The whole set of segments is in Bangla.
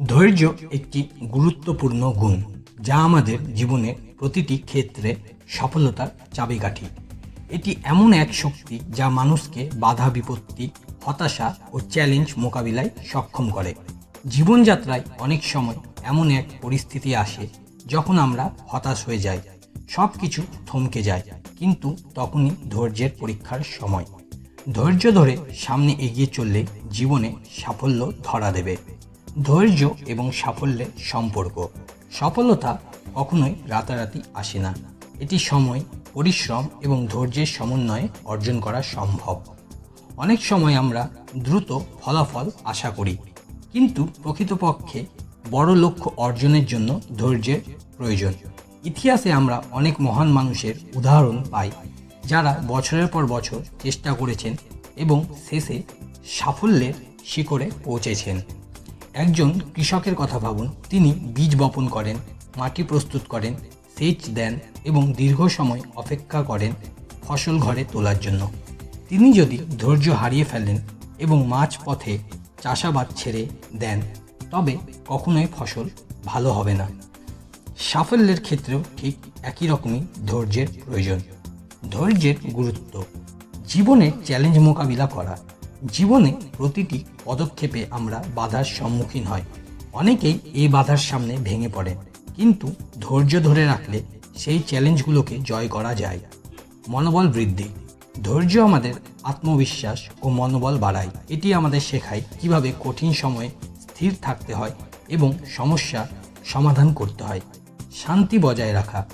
ধৈর্য একটি গুরুত্বপূর্ণ গুণ, যা আমাদের জীবনের প্রতিটি ক্ষেত্রে সফলতার চাবিকাঠি। এটি এমন এক শক্তি যা মানুষকে বাধা বিপত্তি, হতাশা ও চ্যালেঞ্জ মোকাবিলায় সক্ষম করে। জীবনযাত্রায় অনেক সময় এমন এক পরিস্থিতি আসে যখন আমরা হতাশ হয়ে যাই সব কিছু থমকে যায়, কিন্তু তখনই ধৈর্যের পরীক্ষার সময়। ধৈর্য ধরে সামনে এগিয়ে চললে জীবনে সাফল্য ধরা দেবে। ধৈর্য এবং সাফল্যের সম্পর্ক। সফলতা কখনোই রাতারাতি আসে না। এটি সময়, পরিশ্রম এবং ধৈর্যের সমন্বয়ে অর্জন করা সম্ভব। অনেক সময় আমরা দ্রুত ফলাফল আশা করি, কিন্তু প্রকৃতপক্ষে বড় লক্ষ্য অর্জনের জন্য ধৈর্যের প্রয়োজন। ইতিহাসে আমরা অনেক মহান মানুষের উদাহরণ পাই, যারা বছরের পর বছর চেষ্টা করেছেন এবং শেষে সাফল্যের শিখরে পৌঁছেছেন। একজন কৃষকের কথা ভাবুন। তিনি বীজ বপন করেন, মাটি প্রস্তুত করেন, সেচ দেন এবং দীর্ঘ সময় অপেক্ষা করেন ফসল ঘরে তোলার জন্য। তিনি যদি ধৈর্য হারিয়ে ফেলেন এবং মাঝ পথে চাষাবাদ ছেড়ে দেন, তবে কখনোই ফসল ভালো হবে না। সাফল্যের ক্ষেত্রেও ঠিক একই রকমই ধৈর্যের প্রয়োজন। ধৈর্যের গুরুত্ব। জীবনে চ্যালেঞ্জ মোকাবিলা করা জীবনে প্রতিটি পদক্ষেপে আমরা বাধার সম্মুখীন হই অনেকেই এই বাধার সামনে ভেঙে পড়েন কিন্তু ধৈর্য ধরে রাখলে সেই চ্যালেঞ্জগুলোকে জয় করা যায়। মনোবল বৃদ্ধি। ধৈর্য আমাদের আত্মবিশ্বাস ও মনোবল বাড়ায়। এটি আমাদের শেখায় কীভাবে কঠিন সময়ে স্থির থাকতে হয় এবং সমস্যা সমাধান করতে হয়। শান্তি বজায় রাখা।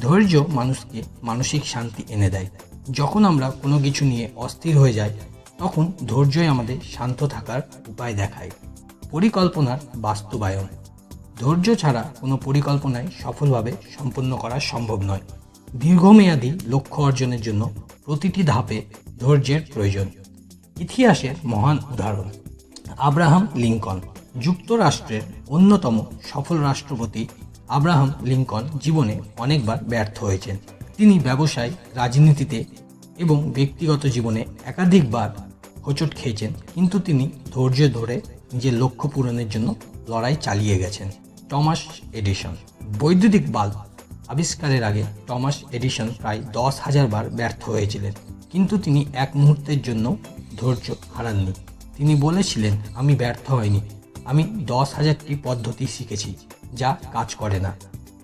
ধৈর্য মানুষকে মানসিক শান্তি এনে দেয়। যখন আমরা কোনো কিছু নিয়ে অস্থির হয়ে যাই তখন ধৈর্যই আমাদের শান্ত থাকার উপায় দেখায়। পরিকল্পনার বাস্তবায়ন। ধৈর্য ছাড়া কোনো পরিকল্পনায় সফলভাবে সম্পন্ন করা সম্ভব নয়। দীর্ঘমেয়াদী লক্ষ্য অর্জনের জন্য প্রতিটি ধাপে ধৈর্যের প্রয়োজন। ইতিহাসের মহান উদাহরণ, আব্রাহাম লিঙ্কন, যুক্তরাষ্ট্রের অন্যতম সফল রাষ্ট্রপতি আব্রাহাম লিঙ্কন জীবনে অনেকবার ব্যর্থ হয়েছেন। তিনি ব্যবসায়, রাজনীতিতে এবং ব্যক্তিগত জীবনে একাধিকবার হোঁচট খেয়েছেন, কিন্তু তিনি ধৈর্য ধরে নিজের লক্ষ্য পূরণের জন্য লড়াই চালিয়ে গেছেন। Thomas Edison. বৈদ্যুতিক বাল্ব আবিষ্কারের আগে টমাস এডিসন প্রায় দশ হাজার বার ব্যর্থ হয়েছিলেন, কিন্তু তিনি এক মুহূর্তের জন্য ধৈর্য হারাননি। তিনি বলেছিলেন, আমি ব্যর্থ হইনি। আমি দশ হাজারটি পদ্ধতি শিখেছি যা কাজ করে না।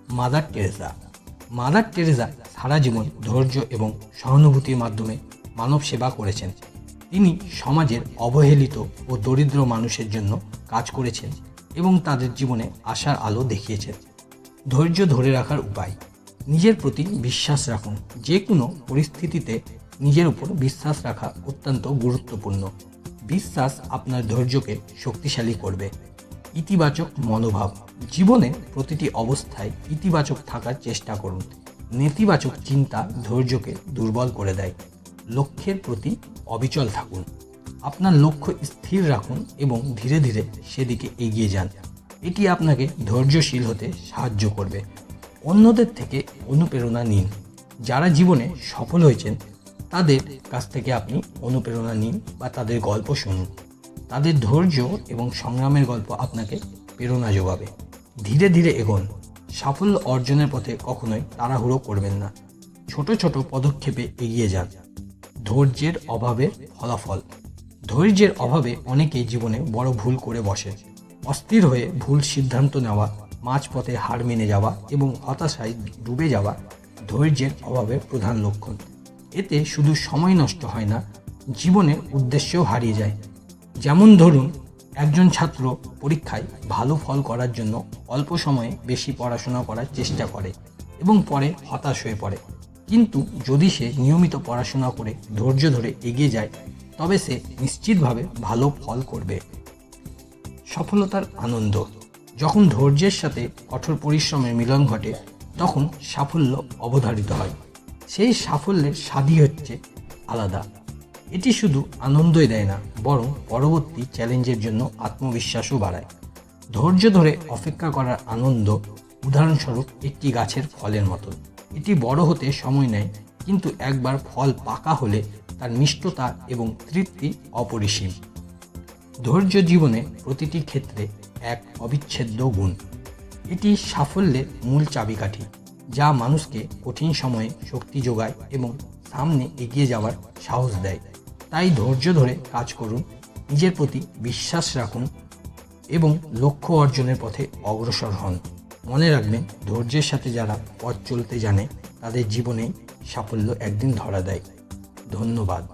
Mother Teresa. মাদার টেরেসা সারা জীবন ধৈর্য এবং সহানুভূতির মাধ্যমে মানব সেবা করেছেন। তিনি সমাজের অবহেলিত ও দরিদ্র মানুষের জন্য কাজ করেছেন এবং তাদের জীবনে আশার আলো দেখিয়েছেন। ধৈর্য ধরে রাখার উপায়। নিজের প্রতি বিশ্বাস রাখুন। যে কোনো পরিস্থিতিতে নিজের উপর বিশ্বাস রাখা অত্যন্ত গুরুত্বপূর্ণ। বিশ্বাস আপনার ধৈর্যকে শক্তিশালী করবে। ইতিবাচক মনোভাব। জীবনে প্রতিটি অবস্থায় ইতিবাচক থাকার চেষ্টা করুন। নেতিবাচক চিন্তা ধৈর্যকে দুর্বল করে দেয়। লক্ষ্যের প্রতি অবিচল থাকুন। আপনার লক্ষ্য স্থির রাখুন এবং ধীরে ধীরে সেদিকে এগিয়ে যান। এটি আপনাকে ধৈর্যশীল হতে সাহায্য করবে। অন্যদের থেকে অনুপ্রেরণা নিন। যারা জীবনে সফল হয়েছেন, তাদের কাছ থেকে আপনি অনুপ্রেরণা নিন বা তাদের গল্প শুনুন। তাদের ধৈর্য এবং সংগ্রামের গল্প আপনাকে প্রেরণা যোগাবে। ধীরে ধীরে এগোন। সাফল্য অর্জনের পথে কখনোই তাড়াহুড়ো করবেন না। ছোট ছোট পদক্ষেপে এগিয়ে যান। ধৈর্যের অভাবে ফলাফল। ধৈর্যের অভাবে অনেকেই জীবনে বড় ভুল করে বসে অস্থির হয়ে ভুল সিদ্ধান্ত নেওয়া, মাঝপথে হার মেনে যাওয়া এবং হতাশায় ডুবে যাওয়া ধৈর্যের অভাবের প্রধান লক্ষণ। এতে শুধু সময় নষ্ট হয় না, জীবনের উদ্দেশ্যও হারিয়ে যায়। যেমন ধরুন একজন ছাত্র পরীক্ষায় ভালো ফল করার জন্য অল্প সময়ে বেশি পড়াশোনা করার চেষ্টা করে এবং পরে হতাশ হয়ে পড়ে। কিন্তু যদি সে নিয়মিত পড়াশোনা করে ধৈর্য ধরে এগিয়ে যায়, তবে সে নিশ্চিতভাবে ভালো ফল করবে। সফলতার আনন্দ। যখন ধৈর্যের সাথে কঠোর পরিশ্রমের মিলন ঘটে, তখন সাফল্য অবধারিত হয়। সেই সাফল্যের স্বাদই হচ্ছে আলাদা। এটি শুধু আনন্দই দেয় না, বরং পরবর্তী চ্যালেঞ্জের জন্য আত্মবিশ্বাসও বাড়ায়। ধৈর্য ধরে অপেক্ষা করার আনন্দ উদাহরণস্বরূপ একটি গাছের ফলের মতন। এটি বড় হতে সময় নেয়, কিন্তু একবার ফল পাকা হলে তার মিষ্টতা এবং তৃপ্তি অপরিসীম। ধৈর্য জীবনে প্রতিটি ক্ষেত্রে এক অবিচ্ছেদ্য গুণ। এটি সাফল্যের মূল চাবিকাঠি, যা মানুষকে কঠিন সময়ে শক্তি যোগায় এবং সামনে এগিয়ে যাওয়ার সাহস দেয়। তাই ধৈর্য ধরে কাজ করুন, নিজের প্রতি বিশ্বাস রাখুন এবং লক্ষ্য অর্জনের পথে অগ্রসর হন। মনে রাখবেন, ধৈর্যের সাথে যারা পথ চলতে জানে, তাদের জীবনে সাফল্য একদিন ধরা দেয়। ধন্যবাদ।